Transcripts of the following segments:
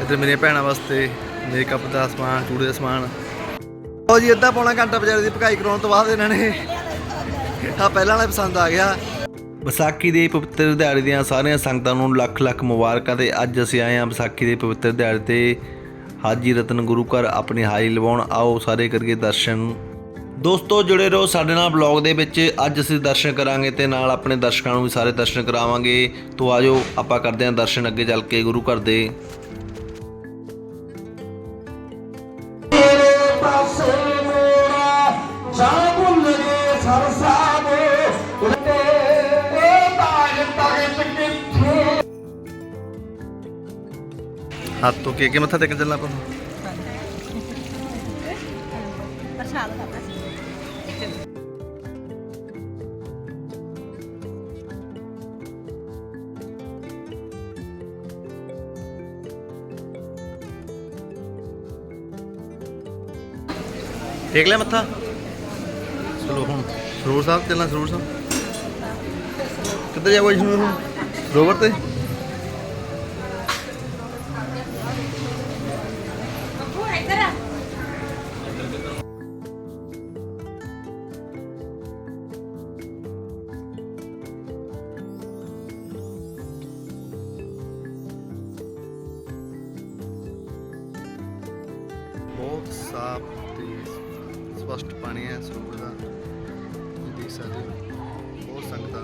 ਇੱਧਰ ਮੇਰੀਆਂ ਭੈਣਾਂ ਵਾਸਤੇ ਮੇਕਅਪ ਦਾ ਸਮਾਨ, ਚੂੜੇ ਦਾ ਸਮਾਨ। ਉਹ ਜੀ, ਅੱਧਾ ਪੌਣਾ ਘੰਟਾ ਵਿਚਾਰੇ ਦੀ ਭਕਾਈ ਕਰਾਉਣ ਤੋਂ ਬਾਅਦ ਇਹਨਾਂ ਨੇ ਆ ਪਹਿਲਾਂ ਵਾਲਾ ਪਸੰਦ ਆ ਗਿਆ। ਵਿਸਾਖੀ ਦੇ ਪਵਿੱਤਰ ਦਿਹਾੜੇ ਦੀਆਂ ਸਾਰੀਆਂ ਸੰਗਤਾਂ ਨੂੰ ਲੱਖ ਲੱਖ ਮੁਬਾਰਕਾਂ ਤੇ ਅੱਜ ਅਸੀਂ ਆਏ ਹਾਂ ਵਿਸਾਖੀ ਦੇ ਪਵਿੱਤਰ ਦਿਹਾੜੇ ਤੇ ਹਾਜੀ ਰਤਨ ਗੁਰੂ ਘਰ ਆਪਣੀ ਹਾਜ਼ਰੀ ਲਵਾਉਣ। ਆਓ ਸਾਰੇ ਕਰਕੇ ਦਰਸ਼ਨ। ਦੋਸਤੋ, ਜੁੜੇ ਰਹੋ ਸਾਡੇ ਨਾਲ ਬਲੌਗ ਦੇ ਵਿੱਚ। ਅੱਜ ਅਸੀਂ ਦਰਸ਼ਨ ਕਰਾਂਗੇ ਤੇ ਨਾਲ ਆਪਣੇ ਦਰਸ਼ਕਾਂ ਨੂੰ ਵੀ ਸਾਰੇ ਦਰਸ਼ਨ ਕਰਾਵਾਂਗੇ। ਤੋਂ ਆਜੋ, ਆਪਾਂ ਕਰਦੇ ਹਾਂ ਦਰਸ਼ਨ ਅੱਗੇ ਚੱਲ ਕੇ ਗੁਰੂ ਘਰ ਦੇ। ਗਏ ਸਰਸਾਵੇ ਉਲਟੇ ਇਹ ਤਾਜ ਤਖਤ ਕਿੱਥੇ ਹੱਥ ਤੋਂ ਕੇ ਕੇ ਮੱਥਾ ਟੇਕਣ ਚੱਲਣਾ ਸਰੂਰ ਸਾਹਿਬ, ਚੱਲਣਾ ਸਰੂਰ ਸਾਹਿਬ? ਕਿੱਧਰ ਜਾਵਾਂ ਜੀ ਹੁਣ ਰੋਵਰ ਤੇ? ਬਹੁਤ ਸਾਫ਼ ਤੇ ਸਪਸ਼ਟ ਪਾਣੀ ਹੈ ਸਰੂਰ ਦਾ। ਤੁਸੀਂ ਦੇਖ ਸਕਦੇ ਹੋ ਬਹੁਤ ਸੰਗਤਾਂ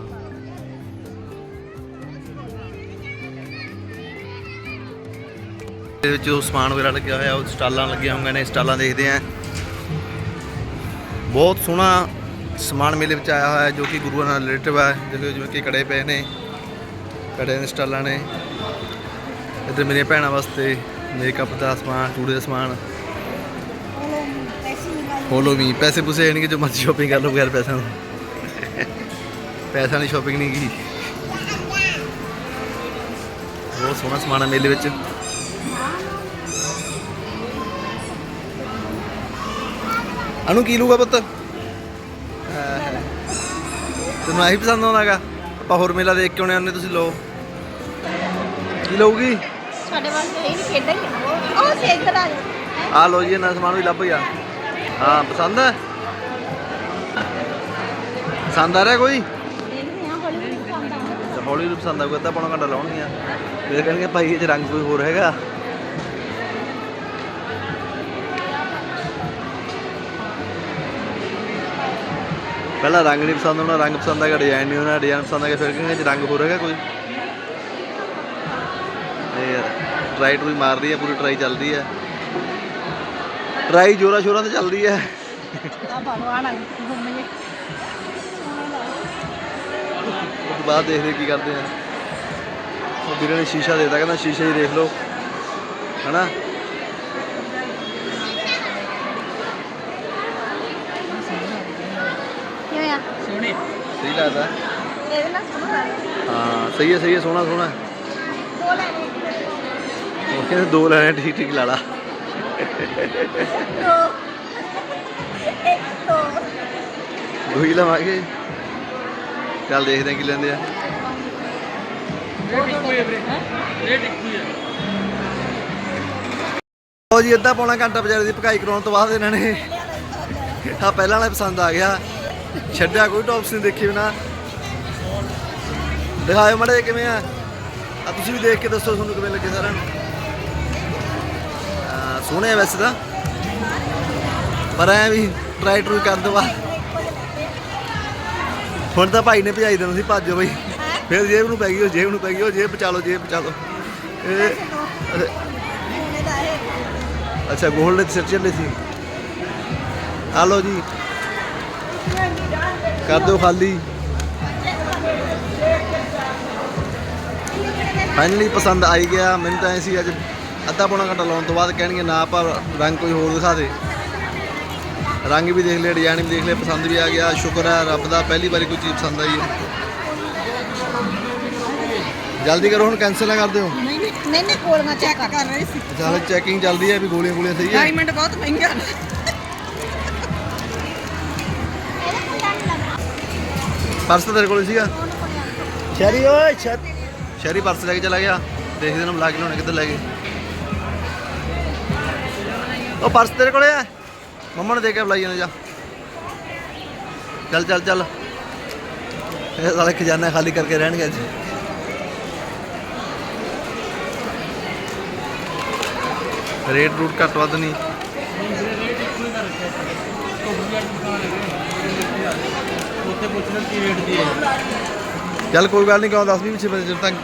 ਇਹਦੇ ਵਿੱਚ ਜੋ ਸਮਾਨ ਵਗੈਰਾ ਲੱਗਿਆ ਹੋਇਆ ਉਹ ਸਟਾਲਾਂ ਲੱਗੀਆਂ ਹੋਈਆਂ ਨੇ ਸਟਾਲਾਂ ਦੇਖਦੇ ਆਂ ਬਹੁਤ ਸੋਹਣਾ ਸਮਾਨ ਮੇਲੇ ਵਿੱਚ ਆਇਆ ਹੋਇਆ ਹੈ ਜੋ ਕਿ ਗੁਰੂਆਂ ਨਾਲ ਰਿਲੇਟਿਵ ਹੈ ਦੇਖੋ ਜਿਵੇਂ ਕਿ ਕੜੇ ਪਏ ਨੇ ਕੜੇ ਦੇ ਸਟਾਲਾਂ ਨੇ। ਇੱਧਰ ਮੇਰੀਆਂ ਭੈਣਾਂ ਵਾਸਤੇ ਮੇਕਅਪ ਦਾ ਸਮਾਨ ਚੂੜੇ ਦਾ ਸਮਾਨ। ਫੋਲੋ ਮੀ ਪੈਸੇ ਪੂਸੇ ਨਹੀਂ ਕਿ ਜੋ ਮਰਜ਼ੀ ਸ਼ਾਪਿੰਗ ਕਰ ਲਓ ਬਗੈਰ ਪੈਸਿਆਂ ਤੋਂ। ਪੈਸਾ ਨਹੀਂ ਸ਼ਾਪਿੰਗ ਨਹੀਂ ਕੀ ਬਹੁਤ ਸੋਹਣਾ ਸਮਾਨ ਹੈ ਮੇਲੇ ਵਿੱਚ। ਅਨੂ ਕੀ ਲੂਗਾ ਪੁੱਤ? ਤੈਨੂੰ ਆਹੀ ਪਸੰਦ ਆਉਂਦਾਗਾ ਆਪਾਂ ਹੋਰ ਮੇਲਾ ਦੇਖ ਕੇ ਆਉਣੇ ਆਨੇ ਤੁਸੀਂ ਲਓ। ਕੀ ਲਊਗੀ? ਸਾਡੇ ਵਾਸਤੇ ਇਹ ਨਹੀਂ ਖੇਡਾਂ ਹੀ ਉਹ ਸੇ ਇੱਧਰ ਆ ਜਾ। ਆ ਲੋ ਜੀ ਇਹਨਾਂ ਸਮਾਨ ਵੀ ਲੱਭ ਗਿਆ। ਹਾਂ ਪਸੰਦ ਹੈ ਪਸੰਦ ਆ ਰਿਹਾ ਕੋਈ? ਦੇਖਦੇ ਹਾਂ ਹੌਲੀ ਹੌਲੀ ਪਸੰਦ ਤੇ ਹੌਲੀ ਹੌਲੀ ਪਸੰਦ ਆਊਗਾ ਤਾਂ ਪੌਣਾ ਘੰਟਾ ਲਾਉਣਗੀਆਂ ਫਿਰ ਕਹਿਣਗੇ ਭਾਈ ਇਹ ਚ ਰੰਗ ਕੋਈ ਹੋਰ ਹੈਗਾ? ਪਹਿਲਾਂ ਰੰਗ ਨਹੀਂ ਪਸੰਦ ਆਉਣਾ ਰੰਗ ਪਸੰਦ ਆਗਾ ਡਿਜ਼ਾਈਨ ਨਹੀਂ ਹੋਣਾ ਡਿਜ਼ਾਈਨ ਪਸੰਦ ਆਗਾ ਫਿਰ ਕਹਿੰਗੇ ਚ ਰੰਗ ਹੋਰ ਹੈਗਾ ਕੋਈ? ਇਹ ਯਾਰ ਟਰਾਈ ਮਾਰ ਰਹੀ ਹੈ ਪੂਰੀ ਟਰਾਈ ਚੱਲਦੀ ਹੈ ਟਰਾਈ ਜੋਰਾ ਸ਼ੋਰਾਂ ਤੇ ਚੱਲਦੀ ਹੈ ਆ। ਬਾਣੋ ਆਣਾ ਘੁੰਮ ਜੇ। ਉਸ ਤੋਂ ਬਾਅਦ ਦੇਖਦੇ ਕੀ ਕਰਦੇ ਆ। ਉਹ ਵੀਰੇ ਨੇ ਸ਼ੀਸ਼ਾ ਦੇਤਾ ਕਹਿੰਦਾ ਸ਼ੀਸ਼ੇ ਹੀ ਦੇਖ ਲਓ। ਹਨਾ? ਸਹੀ ਲੱਗਦਾ। ਇਹਦੇ ਨਾਲ ਸੁਣੋ ਹਾਂ ਸਹੀ ਹੈ ਸਹੀ ਹੈ ਸੋਹਣਾ ਸੋਹਣਾ। ਦੋ ਲੈ ਲੈ ਉਹ ਕਹਿੰਦੇ ਦੋ ਲੈਣੇ ਠੀਕ ਠੀਕ ਲਾ ਲਾ। ਦੋ। ਇੱਕ ਦੋ। ਦੋ ਹੀ ਲਵਾਂਗੇ। ਚੱਲ ਦੇਖਦੇ ਆ ਕੀ ਲੈਂਦੇ ਆ। ਉਹ ਜੀ ਅੱਧਾ ਪੌਣਾ ਘੰਟਾ ਵਿਚਾਰੇ ਦੀ ਭਕਾਈ ਕਰਾਉਣ ਤੋਂ ਬਾਅਦ ਇਹਨਾਂ ਨੇ ਆ ਪਹਿਲਾਂ ਵਾਲਾ ਪਸੰਦ ਆ ਗਿਆ। ਛੱਡਿਆ ਕੋਈ ਟੌਪਸ ਨਹੀਂ ਦੇਖੀ ਬਿਨਾ। ਦਿਖਾਇਓ ਮੜੇ ਕਿਵੇਂ ਆ। ਆ ਤੁਸੀਂ ਵੀ ਦੇਖ ਕੇ ਦੱਸੋ ਤੁਹਾਨੂੰ ਕਿਵੇਂ ਲੱਗੇ ਸਾਰਿਆਂ ਨੂੰ। ਸੋਹਣੇ ਵੈਸੇ ਤਾਂ। ਪਰ ਐ ਵੀ ਟਰਾਈ ਟਰੂ ਕਰਨ ਤੋਂ ਬਾਅਦ ਹੁਣ ਤਾਂ ਭਾਈ ਨੇ ਭਜਾਈ ਦੇਣਾ ਸੀ ਭੱਜੋ ਬਈ। ਫਿਰ ਜੇਬ ਨੂੰ ਪੈ ਗਈ ਉਹ ਜੇਬ ਨੂੰ ਪੈ ਗਈ ਉਹ ਜੇਬ ਬਚਾ ਲਓ ਜੇਬ ਬਚਾ ਲਓ। ਇਹ ਅੱਛਾ ਗੋਲਡ ਦੇ ਸਿਰ ਚੱਲੇ ਸੀ। ਆ ਲਓ ਜੀ। ਕਰ ਦਿਓ ਖਾਲੀ। ਫਾਈਨਲੀ ਪਸੰਦ ਆਈ ਗਿਆ। ਮੈਨੂੰ ਤਾਂ ਐ ਸੀ ਅੱਜ ਅੱਧਾ ਪੌਣਾ ਘੰਟਾ ਲਾਉਣ ਤੋਂ ਬਾਅਦ ਕਹਿਣਗੇ ਨਾ ਆਪਾਂ ਰੰਗ ਕੋਈ ਹੋਰ ਦਿਖਾ ਦੇ। ਰੰਗ ਵੀ ਦੇਖ ਲਿਆ ਡਿਜ਼ਾਈਨ ਵੀ ਦੇਖ ਲਿਆ ਪਸੰਦ ਵੀ ਆ ਗਿਆ। ਸ਼ੁਕਰ ਹੈ ਰੱਬ ਦਾ ਪਹਿਲੀ ਵਾਰੀ ਕੋਈ ਚੀਜ਼ ਪਸੰਦ ਆਈ ਹੈ। ਜਲਦੀ ਕਰੋ ਹੁਣ ਕੈਨਸਲ ਨਾ ਕਰ ਦਿਓ ਨਹੀਂ ਨਹੀਂ ਨਹੀਂ ਨਹੀਂ ਕੋਲੀਆਂ ਚੈੱਕ ਕਰ ਰਹੇ ਸੀ। ਚੱਲ ਚੈਕਿੰਗ ਚੱਲਦੀ ਹੈ ਵੀ ਗੋਲੀਆਂ ਗੋਲੀਆਂ ਸਹੀ ਹੈ। ਡਾਇਮੰਡ ਬਹੁਤ ਮਹਿੰਗਾ। ਨੇ ਪਰਸ ਤੇਰੇ ਕੋਲ ਸੀਗਾ। ਸ਼ਹਿਰੀ ਓਏ ਸ਼ਹਿਰੀ ਪਰਸ ਲੈ ਕੇ ਚਲਾ ਗਿਆ। ਦੇਖਦੇ ਨਾ ਬੁਲਾ ਕੇ ਲਿਆਉਣੇ ਕਿੱਧਰ ਲੈ ਗਏ। ਉਹ ਪਰਸ ਤੇਰੇ ਕੋਲੇ ਆ ਮੰਮਾ ਨੂੰ ਦੇ ਕੇ ਬੁਲਾਈ ਜਾਂਦੇ ਜਾ। ਚੱਲ ਚੱਲ ਚੱਲ। ਇਹ ਸਾਲੇ ਖਜ਼ਾਨਾ ਖਾਲੀ ਕਰਕੇ ਰਹਿਣਗੇ ਅੱਜ। ਰੇਟ ਰੂਟ ਘੱਟ ਵੱਧ ਨਹੀਂ। ਉੱਥੇ ਪੁੱਛਣਾ ਕੀ ਰੇਟ ਦੀ ਹੈ ਚੱਲ ਕੋਈ ਗੱਲ ਨਹੀਂ ਕਹੋ 10 20 ਮਿੰਟ ਜਦੋਂ ਤੱਕ।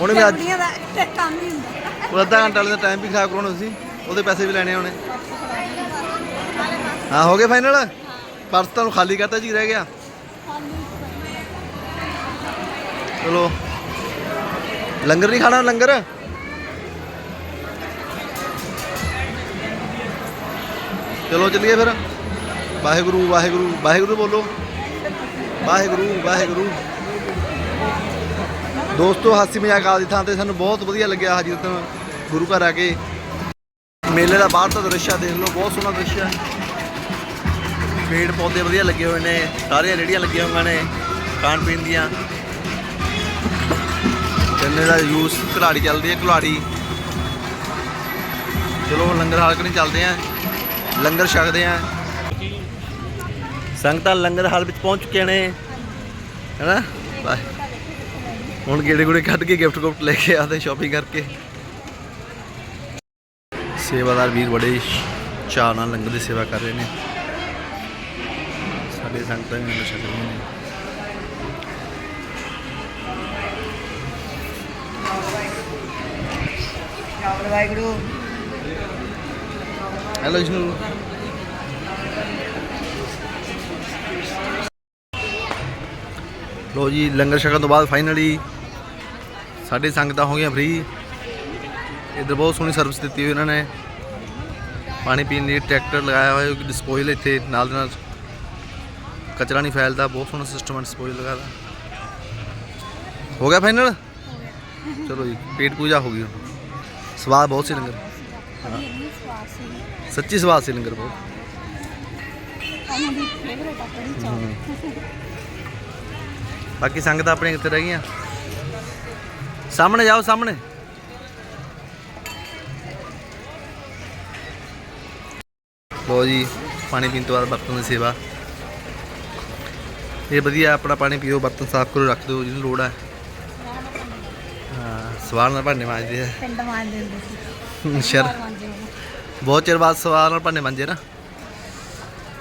ਉਹਨੇ ਵੀ ਅੱਜ ਕੰਮ ਹੀ ਹੁੰਦਾ। ਉਹ ਅੱਧਾ ਘੰਟਾ ਵਾਲੇ ਦਾ ਟਾਈਮ ਵੀ ਖਰਾਬ ਕਰਾਉਣਾ ਸੀ। ਉਹਦੇ ਪੈਸੇ ਵੀ ਲੈਣੇ ਉਹਨੇ। ਹਾਂ, ਹੋ ਗਏ ਫਾਈਨਲ ਪਰਸ ਤੁਹਾਨੂੰ ਖਾਲੀ ਕਰਤਾ ਜੀ, ਰਹਿ ਗਿਆ। ਚਲੋ। ਲੰਗਰ ਨਹੀਂ ਖਾਣਾ, ਲੰਗਰ? ਚਲੋ ਚੱਲੀਏ ਫਿਰ। ਵਾਹਿਗੁਰੂ ਵਾਹਿਗੁਰੂ ਵਾਹਿਗੁਰੂ ਬੋਲੋ। ਵਾਹਿਗੁਰੂ ਵਾਹਿਗੁਰੂ। ਦੋਸਤੋ, ਹਾਸੀ ਮਜ਼ਾਕ ਆਦੀ ਥਾਂ ਤੇ ਸਾਨੂੰ ਬਹੁਤ ਵਧੀਆ ਲੱਗਿਆ ਹਜਰਤ ਗੁਰੂ ਘਰ ਆ ਕੇ। ਮੇਲੇ ਦਾ ਬਾਹਰ ਤੋਂ ਦ੍ਰਿਸ਼ ਆ, ਦੇਖ ਲਓ, ਬਹੁਤ ਸੋਹਣਾ ਦ੍ਰਿਸ਼ ਹੈ ਪੇੜ ਪੌਦੇ ਵਧੀਆ ਲੱਗੇ ਹੋਏ ਨੇ ਸਾਰੀਆਂ ਰੇੜੀਆਂ ਲੱਗੀਆਂ ਹੋਈਆਂ ਨੇ ਖਾਣ ਪੀਣ ਦੀਆਂ। ਗੰਨੇ ਦਾ ਜੂਸ, ਘਲਾੜੀ ਚੱਲਦੀ ਹੈ, ਘਲਾੜੀ। ਚਲੋ ਲੰਗਰ ਹਾਲ ਕਨੀ ਚੱਲਦੇ ਆ ਲੰਗਰ ਛਕਦੇ ਆ ਸੰਗਤਾਂ ਲੰਗਰ ਹਾਲ ਵਿੱਚ ਪਹੁੰਚ ਚੁੱਕੇ ਨੇ। ਹੈਨਾ? ਬਾਏ। ਹੁਣ ਗੇੜੇ ਗੁੜੇ ਕੱਢ ਕੇ ਗਿਫਟ ਗੁਫਟ ਲੈ ਕੇ ਆਦੇ ਸ਼ਾਪਿੰਗ ਕਰਕੇ। ਸੇਵਾਦਾਰ ਵੀਰ ਬੜੇ ਚਾਅ ਨਾਲ ਲੰਗਰ ਦੀ ਸੇਵਾ ਕਰ ਰਹੇ ਨੇ। ਸਾਡੇ ਸੰਗਤਾਂ ਵੀ ਲੰਗਰ ਛਕ ਰਹੀਆਂ ਨੇ। ਵਾਹਿਗੁਰੂ। ਹੈਲੋ ਜਨੂੰ ਲੋ ਜੀ ਲੰਗਰ ਛਕਣ ਤੋਂ ਬਾਅਦ ਫਾਈਨਲੀ ਸਾਡੇ ਸੰਗਤਾਂ ਹੋ ਗਈਆਂ ਫ੍ਰੀ ਇੱਧਰ ਬਹੁਤ ਸੋਹਣੀ ਸਰਵਿਸ ਦਿੱਤੀ ਹੋਈ ਇਹਨਾਂ ਨੇ। ਪਾਣੀ ਪੀਣ ਲਈ ਟਰੈਕਟਰ ਲਗਾਇਆ ਹੋਇਆ ਹੈ ਡਿਸਪੋਜ਼ਲ ਇੱਥੇ ਨਾਲ ਦੇ ਨਾਲ ਕਚਰਾ ਨਹੀਂ ਫੈਲਦਾ, ਬਹੁਤ ਸੋਹਣਾ ਸਿਸਟਮ ਹੈ ਡਿਸਪੋਜ਼ਲ ਲਗਾਦਾ ਹੋ ਗਿਆ ਫਾਈਨਲ ਚਲੋ ਜੀ, ਪੇਟ ਪੂਜਾ ਹੋ ਗਈ ਹੁਣ। ਸਵਾਦ ਬਹੁਤ ਸੀ ਲੰਗਰ। ਇੰਨੀ ਸਵਾਦ ਸੱਚੀ ਸਵਾਦ ਸੀ ਲੰਗਰ ਬਹੁਤ। ਬਾਕੀ ਸੰਗਤ ਆਪਣੇ ਕਿੱਥੇ ਰਹਿ ਗਈਆਂ? ਸਾਹਮਣੇ ਜਾਓ, ਸਾਹਮਣੇ। ਲੋ ਜੀ ਪਾਣੀ ਪੀਣ ਤੋਂ ਬਾਅਦ ਬਰਤਨ ਦੀ ਸੇਵਾ। ਇਹ ਵਧੀਆ ਆਪਣਾ ਪਾਣੀ ਪੀਓ ਬਰਤਨ ਸਾਫ਼ ਕਰੋ ਰੱਖ ਦਿਓ ਜਿਹਨੂੰ ਲੋੜ ਹੈ ਹਾਂ ਸਵਾਰ ਨਾਲ ਭਾਂਡੇ ਮਾਂਜਦੇ ਆ। ਪਿੰਡ ਮਾਰ ਦਿੰਦੇ ਸੀ। ਸ਼ਰ। ਬਹੁਤ ਚਿਰ ਬਾਅਦ ਸਵਾਰ ਨਾਲ ਭਾਂਡੇ ਮਾਂਜੇ ਨਾ।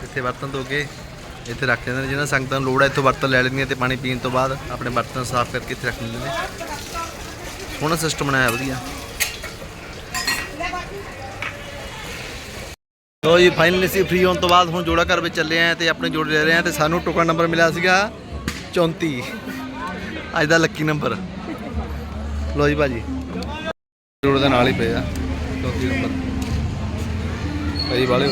ਇੱਥੇ ਬਰਤਨ ਧੋ ਕੇ ਇੱਥੇ ਰੱਖ ਦਿੰਦੇ ਨੇ ਜਿਹਨਾਂ ਸੰਗਤਾਂ ਨੂੰ ਲੋੜ ਹੈ ਇੱਥੋਂ ਬਰਤਨ ਲੈ ਲੈਣਗੇ ਤੇ ਪਾਣੀ ਪੀਣ ਤੋਂ ਬਾਅਦ ਆਪਣੇ ਬਰਤਨ ਸਾਫ਼ ਕਰਕੇ ਇੱਥੇ ਰੱਖ ਦਿੰਦੇ ਨੇ। ਸੋਹਣਾ ਸਿਸਟਮ ਬਣਾਇਆ ਵਧੀਆ। ਲੋ ਜੀ ਫਾਈਨਲੀ ਅਸੀਂ ਫ੍ਰੀ ਹੋਣ ਤੋਂ ਬਾਅਦ ਹੁਣ ਜੋੜਾ ਘਰ ਵਿੱਚ ਚੱਲੇ ਆ ਤੇ ਆਪਣੇ ਜੋੜੇ ਲੈ ਰਹੇ ਆਂ ਤੇ ਸਾਨੂੰ ਟੋਕਨ ਨੰਬਰ ਮਿਲਿਆ ਸੀਗਾ 34 ਅੱਜ ਦਾ ਲੱਕੀ ਨੰਬਰ ਲੋ ਜੀ ਭਾਜੀ। ਜੋੜੇ ਦੇ ਨਾਲ ਹੀ ਪਏ ਆ। 34 ਨੰਬਰ। ਭਾਈ ਵਾਲੇ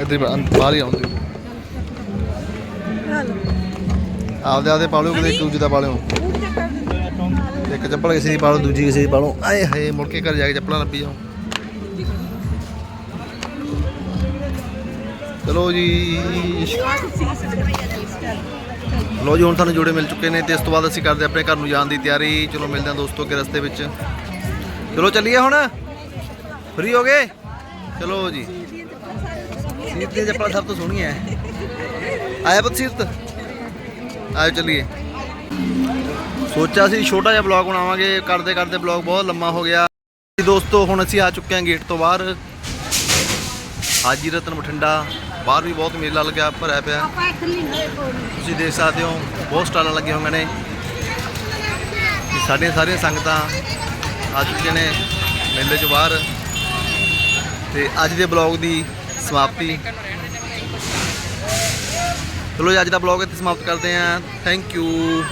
ਇੱਧਰ ਬਾਹਰ ਹੀ ਆਉਂਦੇ ਆਪਦੇ ਆਪਦੇ ਪਾ ਕਿਤੇ ਇੱਕ ਦੂਜੇ ਦਾ ਪਾਲਿਓ ਇੱਕ ਚੱਪਲ ਕਿਸੇ ਦੀ ਪਾਲੋ ਦੂਜੀ ਕਿਸੇ ਦੀ ਪਾਲੋ ਆਏ ਹਾਏ, ਮੁੜ ਕੇ ਘਰ ਜਾ ਕੇ ਚੱਪਲਾਂ ਲੱਭੀ ਜਾਓ। ਚਲੋ ਜੀ। ਲੋ ਜੀ, ਹੁਣ ਤੁਹਾਨੂੰ ਜੋੜੇ ਮਿਲ ਚੁੱਕੇ ਨੇ ਤੇ ਇਸ ਤੋਂ ਬਾਅਦ ਅਸੀਂ ਕਰਦੇ ਆਪਣੇ ਘਰ ਨੂੰ ਜਾਣ ਦੀ ਤਿਆਰੀ। ਚਲੋ ਮਿਲਦੇ ਹਾਂ ਦੋਸਤੋ ਕੇ ਰਸਤੇ ਵਿੱਚ। ਚਲੋ ਚੱਲੀਏ ਹੁਣ। ਫ੍ਰੀ ਹੋ ਗਏ? ਚਲੋ ਜੀ। ਸੀਰਤ ਦੀਆਂ ਚੱਪਲਾਂ ਸਭ ਤੋਂ ਸੋਹਣੀ ਹੈ ਆਇਆ ਪੁੱਤ ਸੀਰਤ? ਆਇਓ ਚੱਲੀਏ। ਸੋਚਿਆ ਸੀ ਛੋਟਾ ਜਿਹਾ ਬਲੌਗ ਬਣਾਵਾਂਗੇ। ਕਰਦੇ ਕਰਦੇ ਬਲੌਗ ਬਹੁਤ ਲੰਮਾ ਹੋ ਗਿਆ। ਦੋਸਤੋ, ਹੁਣ ਅਸੀਂ ਆ ਚੁੱਕੇ ਹਾਂ ਗੇਟ ਤੋਂ ਬਾਹਰ। ਹਾਜੀ ਰਤਨ ਬਠਿੰਡਾ। ਬਾਹਰ ਵੀ ਬਹੁਤ ਮੇਲਾ ਲੱਗਿਆ ਭਰਿਆ ਪਿਆ। ਤੁਸੀਂ ਦੇਖ ਸਕਦੇ ਹੋ ਬਹੁਤ ਸਟਾਲਾਂ ਲੱਗੀਆਂ ਹੋਈਆਂ ਨੇ। ਤੇ ਸਾਡੀਆਂ ਸਾਰੀਆਂ ਸੰਗਤਾਂ ਆ ਚੁੱਕੀਆਂ ਨੇ ਮੇਲੇ 'ਚ ਬਾਹਰ। ਤੇ ਅੱਜ ਦੇ ਬਲੌਗ ਦੀ ਸਮਾਪਤੀ। ਚਲੋ ਜੀ ਅੱਜ ਦਾ ਬਲੌਗ ਇੱਥੇ ਸਮਾਪਤ ਕਰਦੇ ਹਾਂ। Thank you